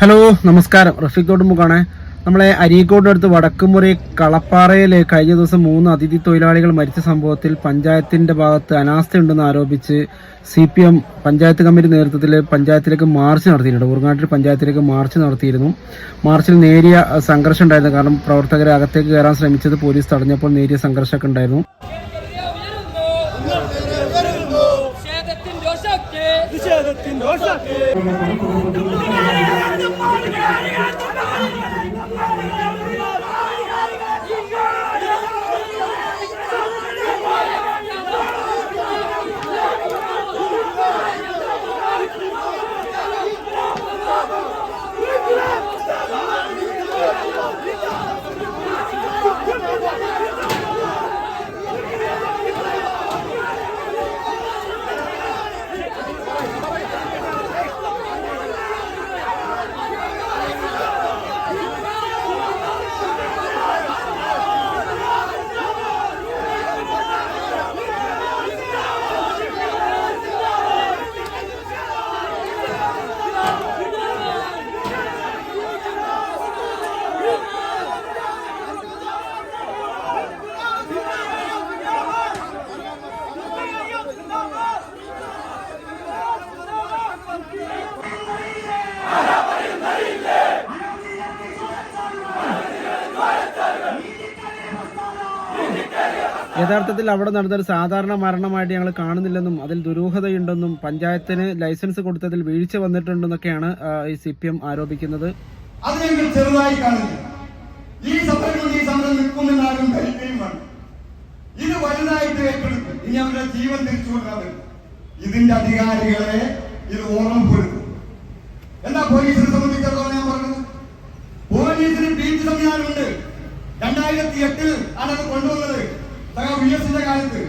Hello നമസ്കാരം. റഫീഖ് തോട്ടുമുക്കാണ് നമ്മളെ അരീക്കോടിനടുത്ത് വടക്കുമുറി കളപ്പാറയിൽ കഴിഞ്ഞ ദിവസം മൂന്ന് അതിഥി തൊഴിലാളികൾ മരിച്ച സംഭവത്തിൽ പഞ്ചായത്തിന്റെ ഭാഗത്ത് അനാസ്ഥയുണ്ടെന്ന് ആരോപിച്ച് C P M panchayat committee നേതൃത്വത്തിൽ പഞ്ചായത്തിലേക്ക് മാർച്ച് നടത്തിയിട്ടുണ്ട്. ഊർങ്ങാട്ടിൽ പഞ്ചായത്തിലേക്ക് മാർച്ച് നടത്തിയിരുന്നു. മാർച്ചിൽ നേരിയ സംഘർഷം ഉണ്ടായിരുന്നു. കാരണം പ്രവർത്തകരെ അകത്തേക്ക് കയറാൻ ശ്രമിച്ചത് പോലീസ് തടഞ്ഞപ്പോൾ നേരിയ സംഘർഷമൊക്കെ ഉണ്ടായിരുന്നു. യഥാർത്ഥത്തിൽ അവിടെ നടന്നൊരു സാധാരണ മരണമായിട്ട് ഞങ്ങൾ കാണുന്നില്ലെന്നും അതിൽ ദുരൂഹതയുണ്ടെന്നും പഞ്ചായത്തിന് ലൈസൻസ് കൊടുത്തതിൽ വീഴ്ച വന്നിട്ടുണ്ടെന്നൊക്കെയാണ് ഈ സി പി എം ആരോപിക്കുന്നത്. കാണുന്നു ഈ ഇത് ജീവൻ തിരിച്ചു ഇതിന്റെ അധികാരികളെ ഇത് ഓർമ്മപ്പെടുത്തും. എന്താ പോലീസിനെ സംബന്ധിച്ചിടത്തോളം ഞാൻ പറഞ്ഞത്? പോലീസിന് ബീച്ച് സംവിധാനമുണ്ട് രണ്ടായിരത്തി എട്ടിൽ ആണത് കൊണ്ടുവന്നത്. വി എസിന്റെ കാലത്ത്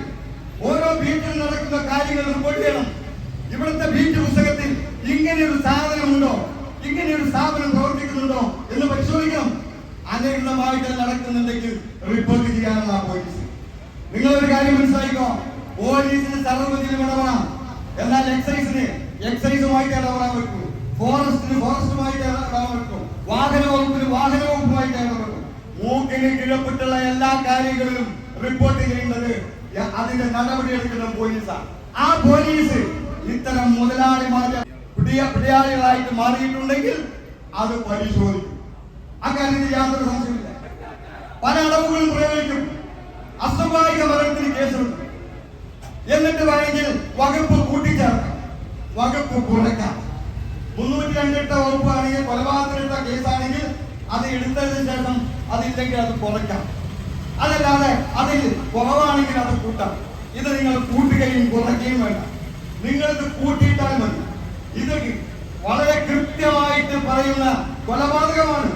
ഓരോ ബീറ്റിൽ നടക്കുന്ന കാര്യങ്ങൾ റിപ്പോർട്ട് ചെയ്യണം. ഇവിടുത്തെ ബീറ്റ് പുസ്തകത്തിൽ ഇങ്ങനെയൊരു സാധനമുണ്ടോ? ഇങ്ങനെയൊരു സ്ഥാപനം പ്രവർത്തിക്കുന്നുണ്ടോ എന്ന് പരിശോധിക്കണം. അനധികൃതമായിട്ട് നടക്കുന്നുണ്ടെങ്കിൽ റിപ്പോർട്ട് ചെയ്യാനുള്ള പോലീസ് നിങ്ങൾ ഒരു കാര്യം മനസ്സിലാക്കിക്കോ പോലീസിന് സർവതിലും ഇടപെടാം എന്നാൽ എക്സൈസിന് എക്സൈസുമായിട്ട് ഇടപെടാൻ പറ്റൂ. ഫോറസ്റ്റിന് ഫോറസ്റ്റുമായിട്ട് ഇടപെടാൻ പറ്റും. വാഹന വകുപ്പിന് വാഹന വകുപ്പുമായിട്ട് ഇടപെടും. മൂക്കിന് കിഴപ്പെട്ടുള്ള എല്ലാ കാര്യങ്ങളിലും റിപ്പോർട്ട് ചെയ്യുന്നത് അതിന്റെ നടപടി എടുക്കുന്ന പോലീസാണ്. ആ പോലീസ് ഇത്തരം മുതലാളിമാരെ പിടിയ പിടിയാളികളായിട്ട് മാറിയിട്ടുണ്ടെങ്കിൽ അത് പരിശോധിക്കും. അക്കാര്യത്തിൽ യാതൊരു സംശയമില്ല പല അളവുകളും പ്രയോഗിക്കും. അസ്വാഭാവിക മരണത്തിന് കേസുണ്ട്. എന്നിട്ട് വേണമെങ്കിൽ വകുപ്പ് കൂട്ടിച്ചേർക്കാം. വകുപ്പ് കുറയ്ക്കാം. മുന്നൂറ്റി രണ്ടിട്ട വകുപ്പ് ആണെങ്കിൽ കൊലപാതകത്തിനിട്ട കേസാണെങ്കിൽ അത് എടുത്തതിന് ശേഷം അതില്ലെങ്കിൽ അത് കുറയ്ക്കാം. അതല്ലാതെ അതിൽ കുറവാണെങ്കിൽ അത് കൂട്ടാം. ഇത് നിങ്ങൾ കൂട്ടുകയും കുറയ്ക്കുകയും വേണ്ട. നിങ്ങൾ ഇത് കൂട്ടിയിട്ടാൽ മതി. ഇത് വളരെ കൃത്യമായിട്ട് പറയുന്ന കൊലപാതകമാണ്.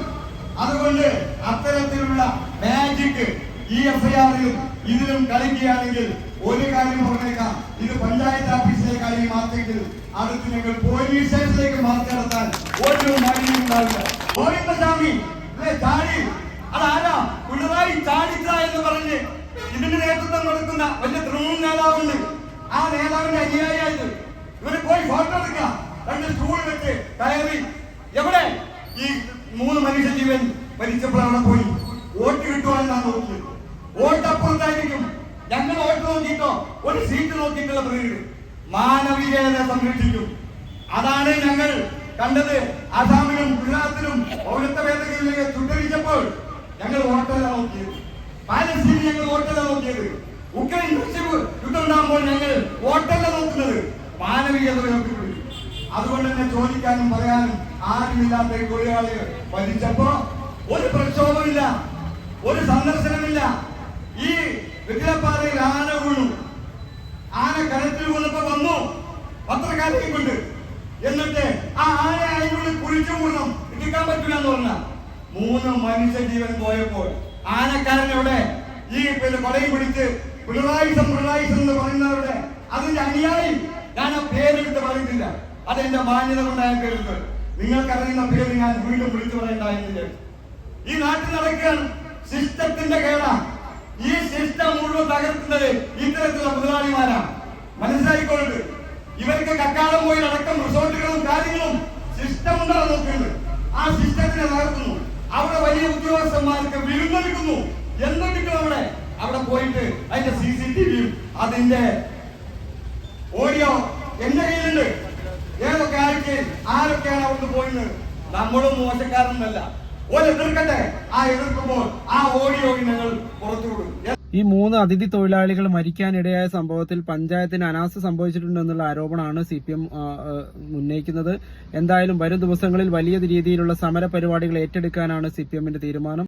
അതുകൊണ്ട് അത്തരത്തിലുള്ള മാജിക് ഈ എഫ്ഐആറിലും ഇതിലും കളിക്കുകയാണെങ്കിൽ ഒരു കാര്യം പറഞ്ഞേക്കാം. ഇത് പഞ്ചായത്ത് ഓഫീസിലേക്കായി മാറ്റെങ്കിൽ അടുത്ത് ഞങ്ങൾ പോലീസ് സ്റ്റേഷനിലേക്ക് മാറ്റി നടത്താൻ ഒരു മടിയും ഉണ്ടാവില്ല അല്ലേ ചാടി. അതാരാ? പിണറായി ചാടിച്ച എന്ന് പറഞ്ഞ് ഇതിന് നേതൃത്വം കൊടുക്കുന്ന വലിയ തൃണമൂൽ നേതാവുണ്ട്. ആ നേതാവിന്റെ അനുയായിയായത്. ഇവർ പോയി ഫോട്ടോ എടുക്കുക. രണ്ട് സ്റ്റൂൾ വെച്ച് കയറി. എവിടെ? ഈ മൂന്ന് മനുഷ്യ ജീവൻ മരിച്ചപ്പോൾ പോയി. വോട്ട് കിട്ടുവാനാണ് നോക്കിയത്. വോട്ട് അപ്പുറത്തായിരിക്കും. ഞങ്ങൾ വോട്ട് നോക്കിയിട്ടോ? ഒരു സീറ്റ് നോക്കിയിട്ടുള്ള പ്രകൃതി മാനവികത സംരക്ഷിക്കും. അതാണ് ഞങ്ങൾ കണ്ടത്. ആസാമിലും ഗുജറാത്തിലും പൗരത്വ ഭേദഗതിയിലേക്ക് ചുട്ടരിച്ചപ്പോൾ ഞങ്ങൾ വോട്ടല്ല നോക്കിയത്. പാലസ്തീൻ ഞങ്ങൾ വോട്ടല്ല നോക്കിയത്. ഉക്രൈൻ യുദ്ധം ഉണ്ടാകുമ്പോൾ ഞങ്ങൾ വോട്ടല്ല നോക്കുന്നത് മാനവികത നോക്കിക്കൊടുക്കും അതുകൊണ്ട് തന്നെ ചോദിക്കാനും പറയാനും ആരുമില്ലാത്ത തൊഴിലാളികൾ മരിച്ചപ്പോ ഒരു പ്രക്ഷോഭമില്ല ഒരു സന്ദർശനമില്ല. ഈ വിഗ്രഹപ്പാതയിൽ ആന വീണു. ആന കരത്തിൽ വീണപ്പോ വന്നു. പത്രക്കാരെയും കൊണ്ട്. എന്നിട്ട് ആ ആന അതിനുള്ളിൽ കുഴിച്ചു വീണം ഇടിക്കാൻ പറ്റില്ല എന്ന് പറഞ്ഞ. മൂന്ന് മനുഷ്യ ജീവൻ പോയപ്പോൾ ആനക്കാരൻ ഈ പിന്നെ കൊടയും പിടിച്ച് പിണറായിസം പിണറായിസം എന്ന് പറയുന്നവരുടെ അതിന്റെ അനുയായി. ഞാൻ ആ പേരെടുത്ത് പറയുന്നില്ല അതെന്റെ മാന്യത കേൾക്കുന്നത്. കരുതുന്നത് നിങ്ങൾക്കറിയുന്ന പേര് ഞാൻ വീണ്ടും വിളിച്ചു പറയേണ്ടായിരുന്നില്ല ഈ നാട്ടിൽ നടക്കുകയാണ് സിസ്റ്റത്തിന്റെ കേടാ. ഈ സിസ്റ്റം മുഴുവൻ തകർക്കുന്നത് ഇത്തരത്തിലുള്ള മുതലാളിമാരാണ് മനസ്സിലായിക്കൊള്ളത് ഇവർക്ക് കക്കാടം പോയി അടക്കം റിസോർട്ടുകളും കാര്യങ്ങളും സിസ്റ്റം ഉണ്ടാകാൻ നോക്കുന്നുണ്ട് ആ സിസ്റ്റത്തിനെ തകർക്കുന്നു. അവിടെ വലിയ ഉദ്യോഗസ്ഥന്മാർക്ക് വിരുന്നൊരുക്കുന്നു എന്തൊക്കെ അവിടെ? അവിടെ പോയിട്ട് അതിന്റെ സി സി ടി വിയും അതിന്റെ ഓഡിയോ എന്റെ കയ്യിലുണ്ട്. ഏതൊക്കെ ആരൊക്കെ ആരൊക്കെയാണ് അവിടുന്ന് പോയിന്ന്? നമ്മളും മോശക്കാരൊന്നുമല്ല ഓൻ എതിർക്കട്ടെ? ആ എതിർക്കുമ്പോൾ ആ ഓഡിയോ ഞങ്ങൾ പുറത്തുവിടും. ഈ മൂന്ന് അതിഥി തൊഴിലാളികൾ മരിക്കാനിടയായ സംഭവത്തിൽ പഞ്ചായത്തിന് അനാസ്ഥ സംഭവിച്ചിട്ടുണ്ടെന്നുള്ള ആരോപണമാണ് സി പി എം ഉന്നയിക്കുന്നത്. എന്തായാലും വരും ദിവസങ്ങളിൽ വലിയ രീതിയിലുള്ള സമര പരിപാടികൾ ഏറ്റെടുക്കാനാണ് സി പി എമ്മിന്റെ തീരുമാനം.